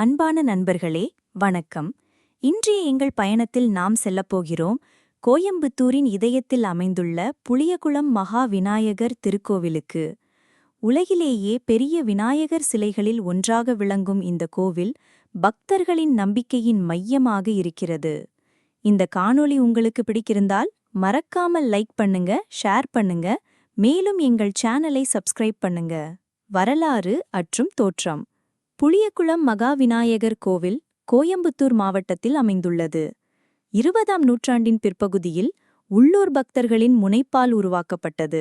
அன்பான நண்பர்களே வணக்கம். இன்றைய எங்கள் பயணத்தில் நாம் செல்லப்போகிறோம் கோயம்புத்தூரின் இதயத்தில் அமைந்துள்ள புளியகுளம் மகா விநாயகர் திருக்கோவிலுக்கு. உலகிலேயே பெரிய விநாயகர் சிலைகளில் ஒன்றாக விளங்கும் இந்த கோவில் பக்தர்களின் நம்பிக்கையின் மையமாக இருக்கிறது. இந்த காணொளி உங்களுக்கு பிடிக்கிருந்தால் மறக்காமல் லைக் பண்ணுங்க ஷேர் பண்ணுங்க மேலும் எங்கள் சேனலை சப்ஸ்கிரைப் பண்ணுங்க. வரலாறு மற்றும் தோற்றம். புளியகுளம் மகா விநாயகர் கோவில் கோயம்புத்தூர் மாவட்டத்தில் அமைந்துள்ளது. இருபதாம் நூற்றாண்டின் பிற்பகுதியில் உள்ளூர் பக்தர்களின் முனைப்பால் உருவாக்கப்பட்டது.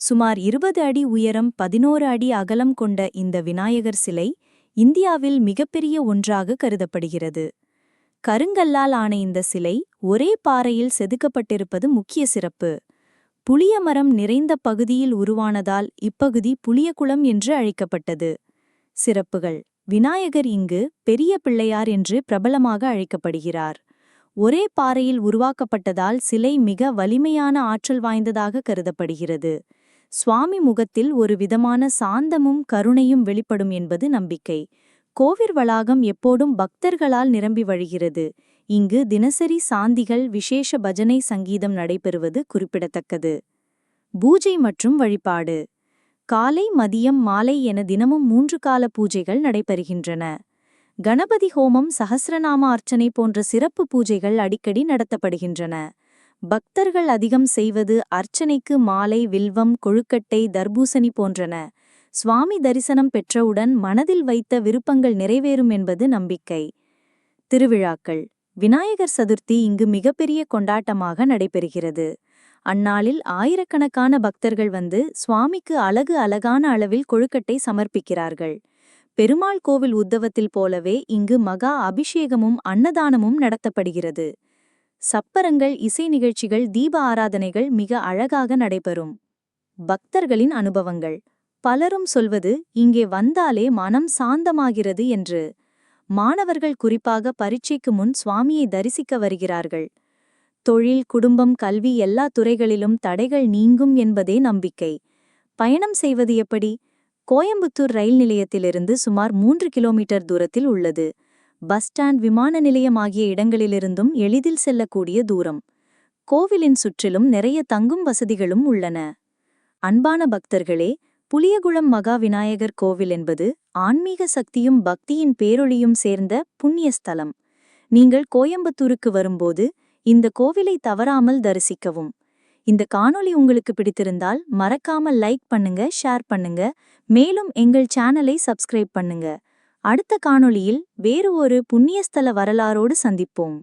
சுமார் இருபது அடி உயரம் பதினோரு அடி அகலம் கொண்ட இந்த விநாயகர் சிலை இந்தியாவில் மிகப்பெரிய ஒன்றாக கருதப்படுகிறது. கருங்கல்லால் ஆன இந்த சிலை ஒரே பாறையில் செதுக்கப்பட்டிருப்பது முக்கிய சிறப்பு. புளிய மரம் நிறைந்த பகுதியில் உருவானதால் இப்பகுதி புளியகுளம் என்று அழைக்கப்பட்டது. சிறப்புகள். விநாயகர் இங்கு பெரிய பிள்ளையார் என்று பிரபலமாக அழைக்கப்படுகிறார். ஒரே பாறையில் உருவாக்கப்பட்டதால் சிலை மிக வலிமையான ஆற்றல் வாய்ந்ததாக கருதப்படுகிறது. சுவாமி முகத்தில் ஒரு விதமான சாந்தமும் கருணையும் வெளிப்படும் என்பது நம்பிக்கை. கோவிர் வளாகம் எப்போதும் பக்தர்களால் நிரம்பி வழிகிறது. இங்கு தினசரி சாந்திகள் விசேஷ பஜனை சங்கீதம் நடைபெறுவது குறிப்பிடத்தக்கது. பூஜை மற்றும் வழிபாடு. காலை மதியம் மாலை என தினமும் மூன்று கால பூஜைகள் நடைபெறுகின்றன. கணபதி ஹோமம் சகசிரநாம அர்ச்சனை போன்ற சிறப்பு பூஜைகள் அடிக்கடி நடத்தப்படுகின்றன. பக்தர்கள் அதிகம் செய்வது அர்ச்சனைக்கு மாலை வில்வம் கொழுக்கட்டை தர்பூசணி போன்றன. சுவாமி தரிசனம் பெற்றவுடன் மனதில் வைத்த விருப்பங்கள் நிறைவேறும் என்பது நம்பிக்கை. திருவிழாக்கள். விநாயகர் சதுர்த்தி இங்கு மிகப்பெரிய கொண்டாட்டமாக நடைபெறுகிறது. அந்நாளில் ஆயிரக்கணக்கான பக்தர்கள் வந்து சுவாமிக்கு அழகு அழகான அளவில் கொழுக்கட்டை சமர்ப்பிக்கிறார்கள். பெருமாள் கோவில் உத்தவத்தில் போலவே இங்கு மகா அபிஷேகமும் அன்னதானமும் நடத்தப்படுகிறது. சப்பரங்கள் இசை நிகழ்ச்சிகள் தீப ஆராதனைகள் மிக அழகாக நடைபெறும். பக்தர்களின் அனுபவங்கள். பலரும் சொல்வது இங்கே வந்தாலே மனம் சாந்தமாகிறது என்று. மாணவர்கள் குறிப்பாக பரீட்சைக்கு முன் சுவாமியை தரிசிக்க வருகிறார்கள். தொழில் குடும்பம் கல்வி எல்லா துறைகளிலும் தடைகள் நீங்கும் என்பதே நம்பிக்கை. பயணம் செய்வது எப்படி? கோயம்புத்தூர் ரயில் நிலையத்திலிருந்து சுமார் மூன்று கிலோமீட்டர் தூரத்தில் உள்ளது. பஸ் ஸ்டாண்ட் விமான நிலையம் ஆகிய இடங்களிலிருந்தும் எளிதில் செல்லக்கூடிய தூரம். கோவிலின் சுற்றிலும் நிறைய தங்கும் வசதிகளும் உள்ளன. அன்பான பக்தர்களே புளியகுளம் மகா விநாயகர் கோவில் என்பது ஆன்மீக சக்தியும் பக்தியின் பேரொளியும் சேர்ந்த புண்ணிய ஸ்தலம் நீங்கள் கோயம்புத்தூருக்கு வரும்போது இந்த கோவிலை தவறாமல் தரிசிக்கவும். இந்த காணொளி உங்களுக்கு பிடித்திருந்தால் மறக்காமல் லைக் பண்ணுங்க ஷேர் பண்ணுங்க. மேலும் எங்கள் சேனலை சப்ஸ்கிரைப் பண்ணுங்க. அடுத்த காணொளியில் வேறு ஒரு புண்ணியஸ்தல வரலாறோடு சந்திப்போம்.